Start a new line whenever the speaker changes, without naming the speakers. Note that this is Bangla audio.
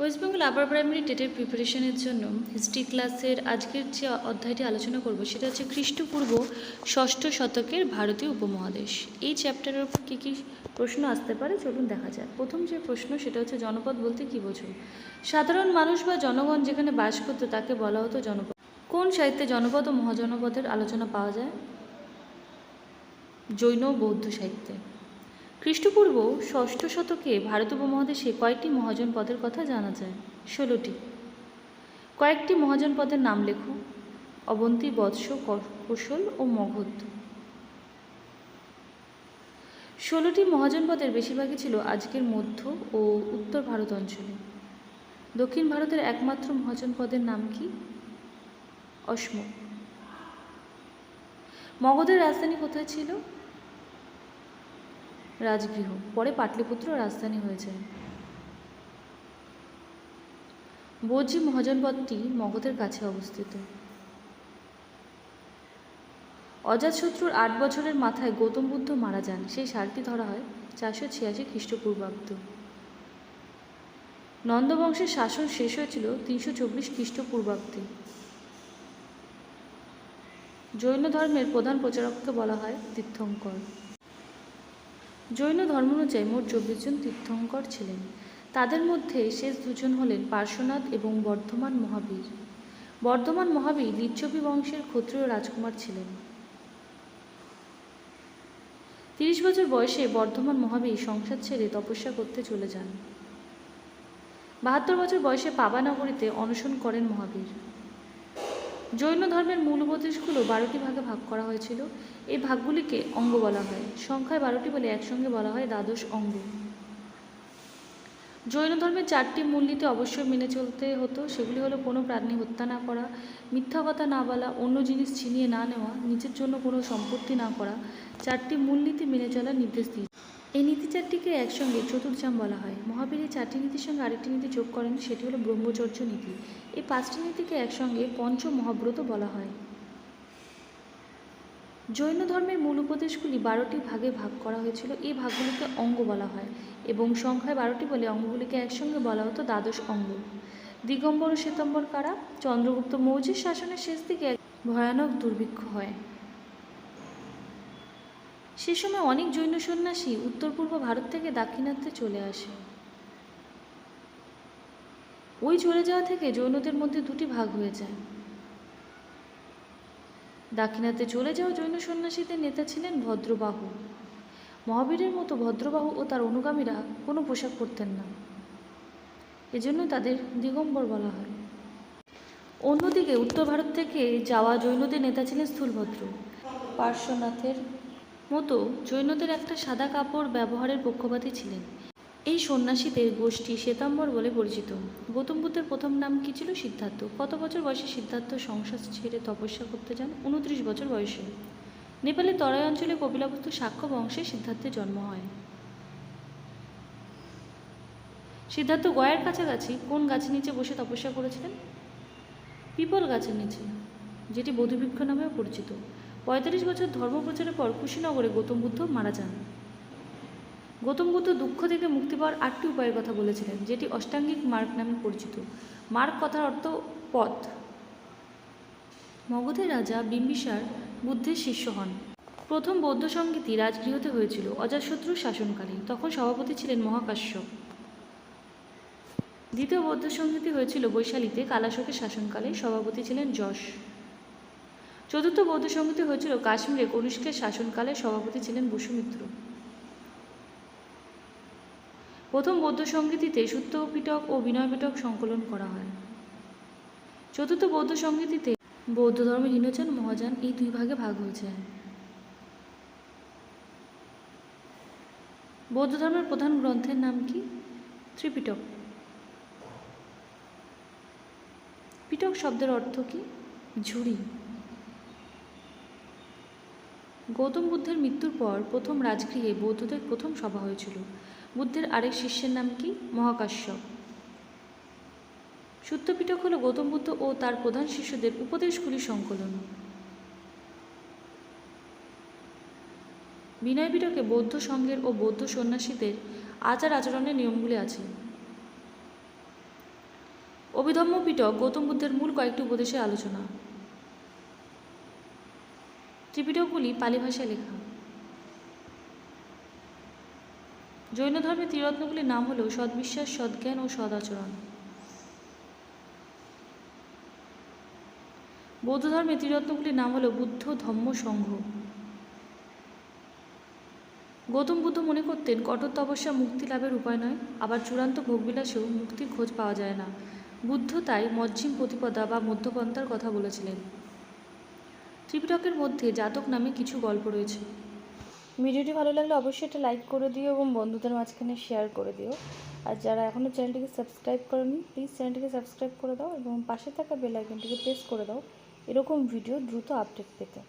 ওয়েস্ট বেঙ্গল আপার প্রাইমারি টেটের প্রিপারেশনের জন্য হিস্ট্রি ক্লাসের আজকের যে অধ্যায়টি আলোচনা করব সেটা হচ্ছে খ্রিস্টপূর্ব ষষ্ঠ শতকের ভারতীয় উপমহাদেশ। এই চ্যাপ্টারের উপর কী কী প্রশ্ন আসতে পারে চলুন দেখা যাক। প্রথম যে প্রশ্ন সেটা হচ্ছে জনপদ বলতে কী বোঝো? সাধারণ মানুষ বা জনগণ যেখানে বাস করতো তাকে বলা হতো জনপদ। কোন সাহিত্যে জনপদ ও মহাজনপদের আলোচনা পাওয়া যায়? জৈন বৌদ্ধ সাহিত্যে। খ্রিস্টপূর্ব ষষ্ঠ শতকে ভারত উপমহাদেশে কয়েকটি মহাজন পদের কথা জানা যায়। ষোলোটি। কয়েকটি মহাজন পদের নাম লেখো। অবন্তী, বৎস কোশল ও মগধ। ষোলোটি মহাজন পদের বেশিরভাগই ছিল আজকের মধ্য ও উত্তর ভারত অঞ্চলে। দক্ষিণ ভারতের একমাত্র মহাজন পদের নাম কি? অশ্মক মগধের রাজধানী কোথায় ছিল? রাজগৃহ। পরে পাটলিপুত্র রাজধানী হয়ে যায়। বজ্জি মহাজনপদটি মগধের কাছে অবস্থিত। অজাতশত্রুর আট বছরের মাথায় গৌতম বুদ্ধ মারা যান। সেই সালটি ধরা হয় চারশো ছিয়াশি খ্রিস্টপূর্বাব্দ। নন্দবংশের শাসন শেষ হয়েছিল তিনশো চব্বিশ খ্রিস্টপূর্বাব্দে। জৈন ধর্মের প্রধান প্রচারককে বলা হয় তীর্থঙ্কর। জৈন ধর্ম অনুযায়ী মোট চব্বিশ জন তীর্থঙ্কর ছিলেন। তাদের মধ্যে শেষ দুজন হলেন পার্শ্বনাথ এবং বর্ধমান মহাবীর। বর্ধমান মহাবীর লিচ্ছবি বংশের ক্ষত্রিয় রাজকুমার ছিলেন। তিরিশ বছর বয়সে বর্ধমান মহাবীর সংসার ছেড়ে তপস্যা করতে চলে যান। বাহাত্তর বছর বয়সে পাবানগরীতে অনশন করেন মহাবীর। জৈন ধর্মের মূল উপদেশগুলো বারোটি ভাগে ভাগ করা হয়েছিল। এই ভাগগুলিকে অঙ্গ বলা হয়। সংখ্যায় বারোটি বলে একসঙ্গে বলা হয় দ্বাদশ অঙ্গ। জৈন ধর্মের চারটি মূলনীতি অবশ্যই মেনে চলতে হতো। সেগুলি হলো কোনো প্রাণী হত্যা না করা, মিথ্যা কথা না বলা, অন্য জিনিস ছিনিয়ে না নেওয়া, নিজের জন্য কোনো সম্পত্তি না করা। চারটি মূলনীতি মেনে চলার নির্দেশ দিয়েছে। এই নীতি চারটিকে একসঙ্গে চতুর্জাম বলা হয়। মহাবীর এই চারটি নীতির সঙ্গে আরেকটি নীতি যোগ করেন, সেটি হলো ব্রহ্মচর্য নীতি। এই পাঁচটি নীতিকে একসঙ্গে পঞ্চ মহাব্রত বলা হয়। জৈন ধর্মের মূল উপদেশগুলি বারোটি ভাগে ভাগ করা হয়েছিল। এই ভাগগুলিকে অঙ্গ বলা হয় এবং সংখ্যায় বারোটি বলে অঙ্গগুলিকে একসঙ্গে বলা হতো দ্বাদশ অঙ্গ। দিগম্বর ও শ্বেতম্বর কারা? চন্দ্রগুপ্ত মৌর্যের শাসনের শেষ দিকে ভয়ানক দুর্ভিক্ষ হয়। সে সময় অনেক জৈন সন্ন্যাসী উত্তর পূর্ব ভারত থেকে দাক্ষিণাত্যে চলে আসে। ওই চলে যাওয়া থেকে জৈনদের মধ্যে দুটি ভাগ হয়ে যায়। দাক্ষিণাত্যে চলে যাওয়া জৈন সন্ন্যাসীদের নেতা ছিলেন ভদ্রবাহু। মহাবীরের মতো ভদ্রবাহু ও তার অনুগামীরা কোনো পোশাক পরতেন না। এজন্য তাদের দিগম্বর বলা হয়। অন্যদিকে উত্তর ভারত থেকে যাওয়া জৈনদের নেতা ছিলেন স্থূলভদ্র। পার্শ্বনাথের মতো জৈনদের একটা সাদা কাপড় ব্যবহারের পক্ষপাতী ছিলেন। এই সন্ন্যাসীদের গোষ্ঠী শ্বেতাম্বর বলে পরিচিত। গৌতম বুদ্ধের প্রথম নাম কি ছিল? সিদ্ধার্থ। কত বছর বয়সে সিদ্ধার্থ সংসার ছেড়ে তপস্যা করতে যান? উনত্রিশ বছর বয়সে। নেপালের তরাই অঞ্চলে কপিলাবস্তু সাক্ষ্য বংশে সিদ্ধার্থের জন্ম হয়। সিদ্ধার্থ গয়ার কাছাকাছি কোন গাছের নিচে বসে তপস্যা করেছিলেন? পিপল গাছের নিচে, যেটি বধুবৃক্ষ নামেও পরিচিত। পঁয়তাল্লিশ বছর ধর্ম প্রচারের পর কুশীনগরে গৌতম বুদ্ধ মারা যান। গৌতম বুদ্ধ দুঃখ থেকে মুক্তি পাওয়ার আটটি উপায়ের কথা বলেছিলেন, যেটি অষ্টাঙ্গিক মার্গ নামে পরিচিত। মার্গ কথার অর্থ পথ। মগধের রাজা বিম্বিসার বুদ্ধের শিষ্য হন। প্রথম বৌদ্ধ সঙ্গীতি রাজগৃহতে হয়েছিল অজাতশত্রুর শাসনকালে। তখন সভাপতি ছিলেন মহাকাশ্যপ। দ্বিতীয় বৌদ্ধ সঙ্গীতি হয়েছিল বৈশালীতে, কালাশোকের শাসনকালে সভাপতি ছিলেন যশ। চতুর্থ বৌদ্ধ সঙ্গীতি হয়েছিল কাশ্মীরে কনিষ্কের শাসনকালে সভাপতি ছিলেন বসুমিত্র। প্রথম বৌদ্ধ সঙ্গীতিতে সূত্র পিটক ও বিনয় পিটক সংকলন করা হয়। চতুর্থ বৌদ্ধ সঙ্গীতিতে বৌদ্ধ ধর্মের হীনযান মহাযান এই দুই ভাগে ভাগ হয়েছে। বৌদ্ধ ধর্মের প্রধান গ্রন্থের নাম কি? ত্রিপিটক। পিটক শব্দের অর্থ কি? ঝুড়ি। গৌতম বুদ্ধের মৃত্যুর পর প্রথম রাজগৃহে বৌদ্ধদের প্রথম সভা হয়েছিল। বুদ্ধের আরেক শিষ্যের নাম কি? মহাকাশ্যপ। সূত্রপিটক হল গৌতম বুদ্ধ ও তার প্রধান শিষ্যদের উপদেশগুলি সংকলন। বিনয় পিটকে বৌদ্ধ সংঘের ও বৌদ্ধ সন্ন্যাসীদের আচার আচরণের নিয়মগুলি আছে। অভিধম্ম পিটক গৌতম বুদ্ধের মূল কয়েকটি উপদেশের আলোচনা। ত্রিপিটকগুলি পালি ভাষায় লেখা। জৈন ধর্মের ত্রিরত্নগুলির নাম হল সদ্বিশ্বাস, সদ্জ্ঞান ও সদাচরণ। বৌদ্ধ ধর্মের ত্রিরত্নগুলির নাম হল বুদ্ধ, ধম্ম, সংঘ। গৌতম বুদ্ধ মনে করতেন, কঠোর তপস্যা মুক্তি লাভের উপায় নয়, আবার চূড়ান্ত ভোগবিলাসেও মুক্তির খোঁজ পাওয়া যায় না। বুদ্ধ তাই মজ্জিম প্রতিপদা বা মধ্যপন্থার কথা বলেছিলেন। ত্রিপিটকের মধ্যে জাতক নামে কিছু গল্প রয়েছে।
ভিডিওটি ভালো লাগলে অবশ্যই এটা লাইক করে দিও এবং বন্ধুদের মাঝখানে শেয়ার করে দিও। আর যারা এখনও চ্যানেলটিকে সাবস্ক্রাইব করেনি প্লিজ চ্যানেলটিকে সাবস্ক্রাইব করে দাও এবং পাশে থাকা বেল আইকনটিকে প্রেস করে দাও। এরকম ভিডিও দ্রুত আপডেট পেতে।